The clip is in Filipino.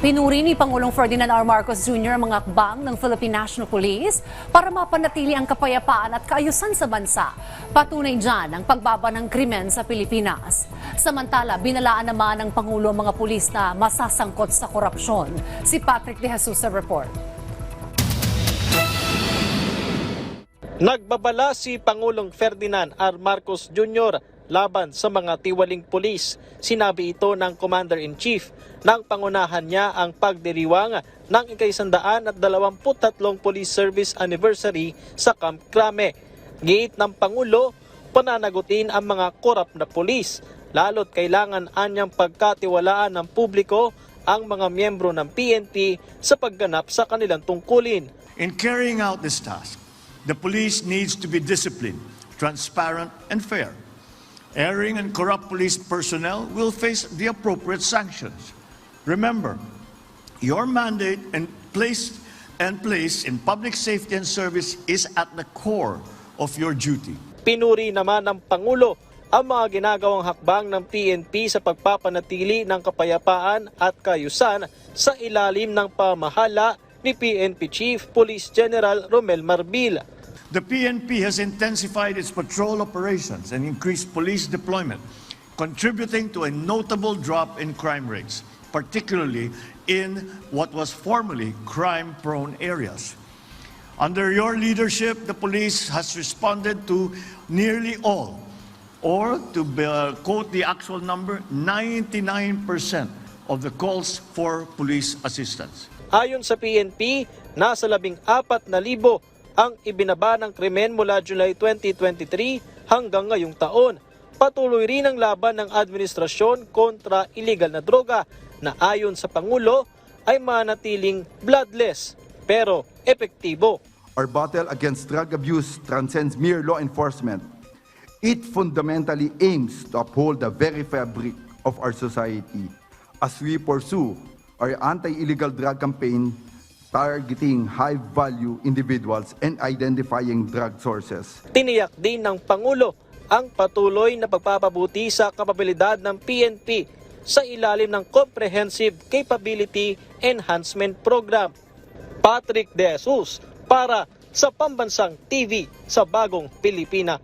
Pinuri ni Pangulong Ferdinand R. Marcos Jr. ang mga akbang ng Philippine National Police para mapanatili ang kapayapaan at kaayusan sa bansa. Patunay dyan ang pagbaba ng krimen sa Pilipinas. Samantala, binalaan naman ng Pangulo ang mga pulis na masasangkot sa korupsyon. Si Patrick De Jesus sa report. Nagbabala si Pangulong Ferdinand R. Marcos Jr. laban sa mga tiwaling pulis. Sinabi ito ng Commander-in-Chief nang pangunahan niya ang pagdiriwang ng ikaisandaan at dalawamput-tatlong Police Service Anniversary sa Camp Crame. Giit ng Pangulo, pananagutin ang mga korap na pulis, lalo't kailangan anyang pagkatiwalaan ng publiko ang mga miyembro ng PNP sa pagganap sa kanilang tungkulin. In carrying out this task, the police needs to be disciplined, transparent, and fair. Erring and corrupt police personnel will face the appropriate sanctions. Remember, your mandate and place and place in public safety and service is at the core of your duty. Pinuri naman ng Pangulo ang mga ginagawang hakbang ng PNP sa pagpapanatili ng kapayapaan at kayusan sa ilalim ng pamahala ni PNP Chief Police General Romel Marbil. The PNP has intensified its patrol operations and increased police deployment, contributing to a notable drop in crime rates, particularly in what was formerly crime prone areas. Under your leadership, the police has responded to nearly all, or to uh, quote the actual number, 99% of the calls for police assistance. Ayon sa PNP, nasa labing apat na libo ang ibinaba ng krimen mula July 2023 hanggang ngayong taon. Patuloy rin ang laban ng administrasyon kontra illegal na droga na ayon sa Pangulo ay manatiling bloodless pero epektibo. Our battle against drug abuse transcends mere law enforcement. It fundamentally aims to uphold the very fabric of our society as we pursue our anti-illegal drug campaign targeting high-value individuals and identifying drug sources. Tiniyak din ng Pangulo ang patuloy na pagpapabuti sa kapabilidad ng PNP sa ilalim ng Comprehensive Capability Enhancement Program. Patrick De Jesus para sa Pambansang TV sa Bagong Pilipinas.